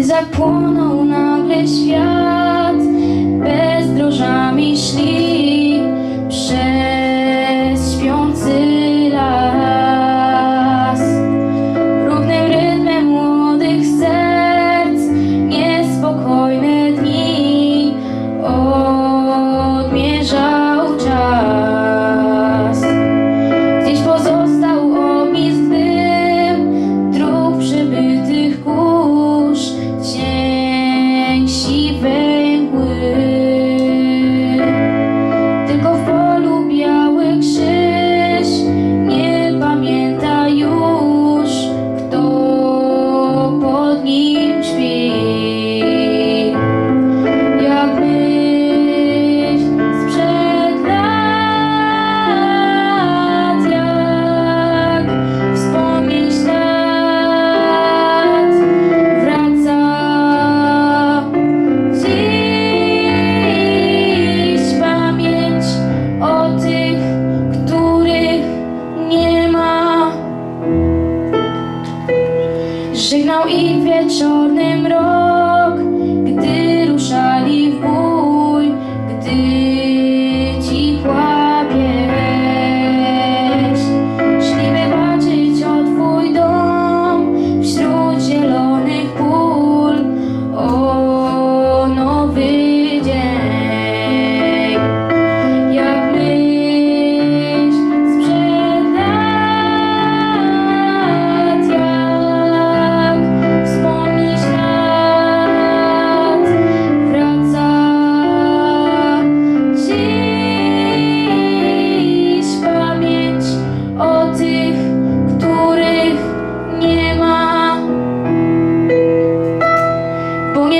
Gdy zapłonął nagle świat Bezdrożami szli Żegnał ich wieczornym rokiem.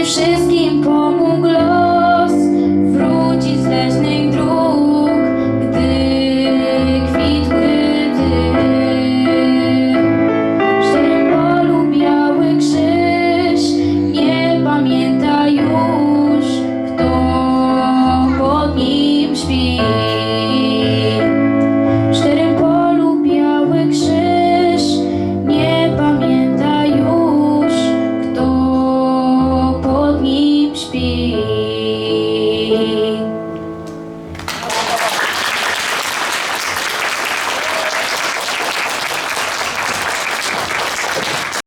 wszystko. ti.